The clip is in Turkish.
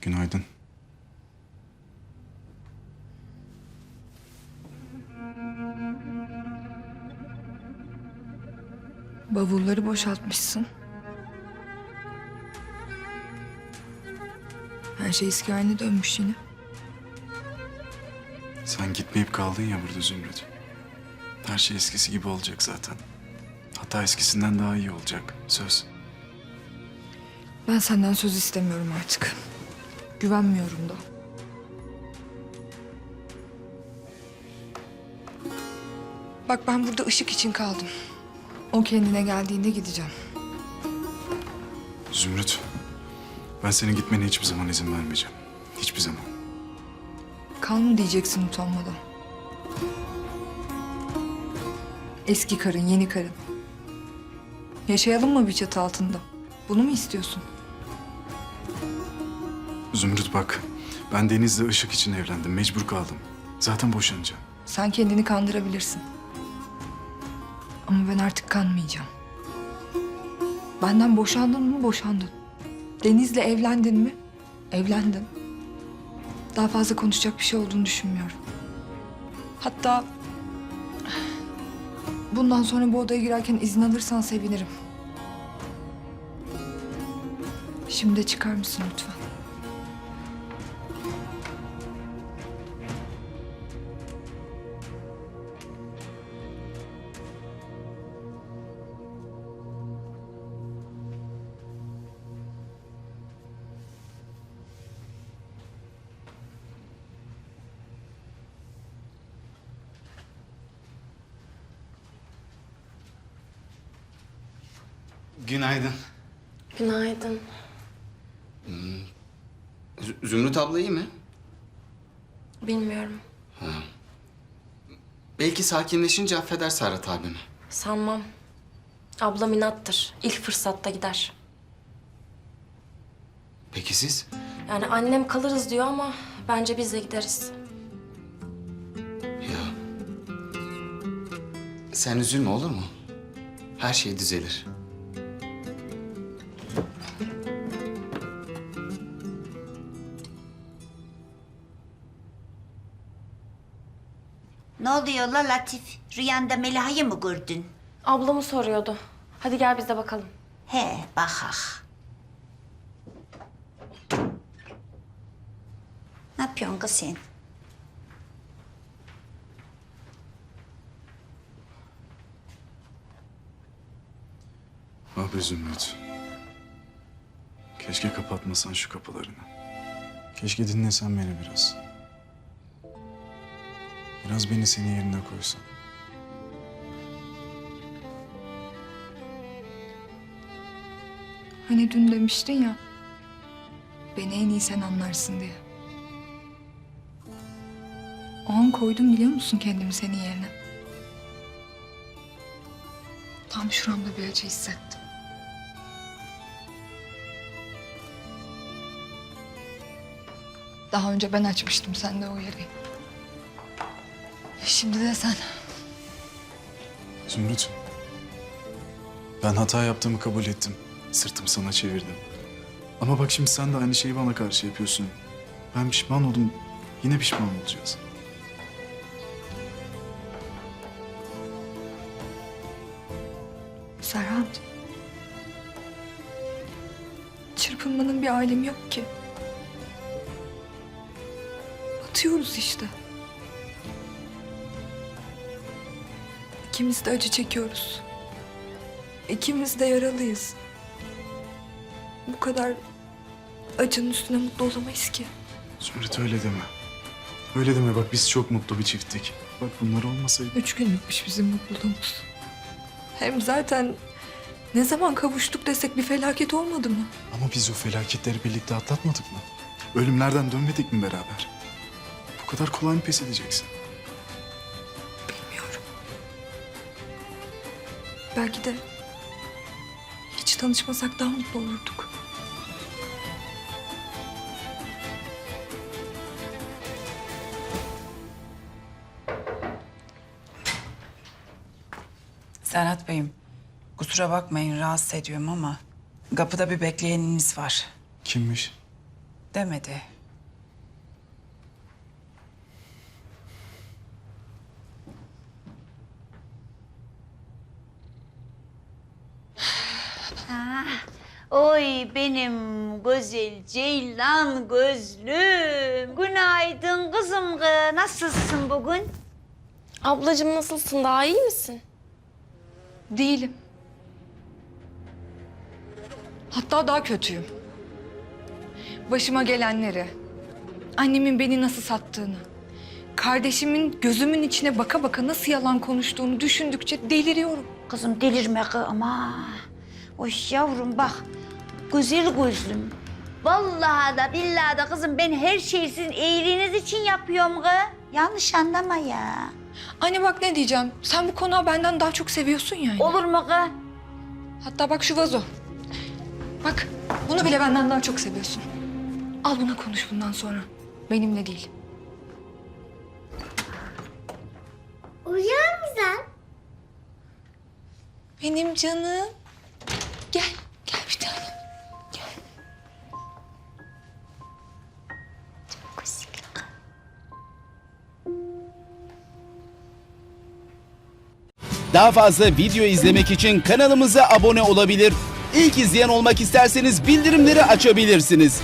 Günaydın. Bavulları boşaltmışsın. Her şey eski haline dönmüş yine. Sen gitmeyip kaldın ya burada Zümrüt. Her şey eskisi gibi olacak zaten. Hatta eskisinden daha iyi olacak. Söz. Ben senden söz istemiyorum artık. Güvenmiyorum da. Bak ben burada ışık için kaldım. O kendine geldiğinde gideceğim. Zümrüt. Ben senin gitmene hiçbir zaman izin vermeyeceğim. Hiçbir zaman. Kal mı diyeceksin utanmadan? Eski karın, yeni karın. Yaşayalım mı bir çatı altında? Bunu mu istiyorsun? Zümrüt bak. Ben Deniz'le ışık için evlendim. Mecbur kaldım. Zaten boşanacağım. Sen kendini kandırabilirsin. Ama ben artık kanmayacağım. Benden boşandın mı boşandın. Deniz'le evlendin mi? Evlendin. Daha fazla konuşacak bir şey olduğunu düşünmüyorum. Hatta bundan sonra bu odaya girerken izin alırsan sevinirim. Şimdi çıkar mısın lütfen? Günaydın. Günaydın. Zü- Zümrüt abla iyi mi? Bilmiyorum. Belki sakinleşince affeder Serhat abimi. Sanmam. Ablam inattır. İlk fırsatta gider. Peki siz? Yani annem kalırız diyor ama bence biz de gideriz. Ya. Sen üzülme olur mu? Her şey düzelir. Ne oluyor la Latif? Rüyanda Meliha'yı mı gördün? Ablamı soruyordu. Hadi gel biz de bakalım. He bakak. Ne yapıyorsun kız sen? Ah be Zümrüt. Keşke kapatmasan şu kapılarını. Keşke dinlesen beni biraz. Biraz beni senin yerine koysan. Hani dün demiştin ya. Beni en iyi sen anlarsın diye. O an koydum biliyor musun kendimi senin yerine? Tam şuramda bir acı hissettim. Daha önce ben açmıştım sende o yarayı. Şimdi de sen. Zümrüt. Ben hata yaptığımı kabul ettim. Sırtımı sana çevirdim. Ama bak şimdi sen de aynı şeyi bana karşı yapıyorsun. Ben pişman oldum. Yine pişman olacağız. Serhat. Çırpınmanın bir alemi yok ki. Atıyoruz işte. İkimiz de acı çekiyoruz. İkimiz de yaralıyız. Bu kadar acının üstüne mutlu olamayız ki. Zümrüt öyle deme. Öyle deme bak biz çok mutlu bir çifttik. Bak bunlar olmasaydı. Üç günlükmüş bizim mutluluğumuz. Hem zaten ne zaman kavuştuk desek bir felaket olmadı mı? Ama biz o felaketleri birlikte atlatmadık mı? Ölümlerden dönmedik mi beraber? Bu kadar kolay mı pes edeceksin? Belki de hiç tanışmasak daha mutlu olurduk. Serhat Bey'im, kusura bakmayın rahatsız ediyorum ama kapıda bir bekleyeniniz var. Kimmiş? Demedi. Oy benim güzel ceylan gözlüm. Günaydın kızım kız. Nasılsın bugün? Ablacığım nasılsın? Daha iyi misin? Değilim. Hatta daha kötüyüm. Başıma gelenleri, annemin beni nasıl sattığını, kardeşimin gözümün içine baka baka nasıl yalan konuştuğunu düşündükçe deliriyorum. Kızım delirme ama. Oy yavrum bak. Güzel gözlüm. Vallahi da billahi da kızım ben her şeyi sizin iyiliğiniz için yapıyorum kız. Yanlış anlama ya. Anne bak ne diyeceğim, sen bu konağı benden daha çok seviyorsun yani. Olur mu kız? Hatta bak şu vazo. Bak bunu bile benden daha çok seviyorsun. Al buna konuş bundan sonra. Benimle değil. Uyuyor musun? Benim canım. Gel, gel bir tane. Daha fazla video izlemek için kanalımıza abone olabilir. İlk izleyen olmak isterseniz bildirimleri açabilirsiniz.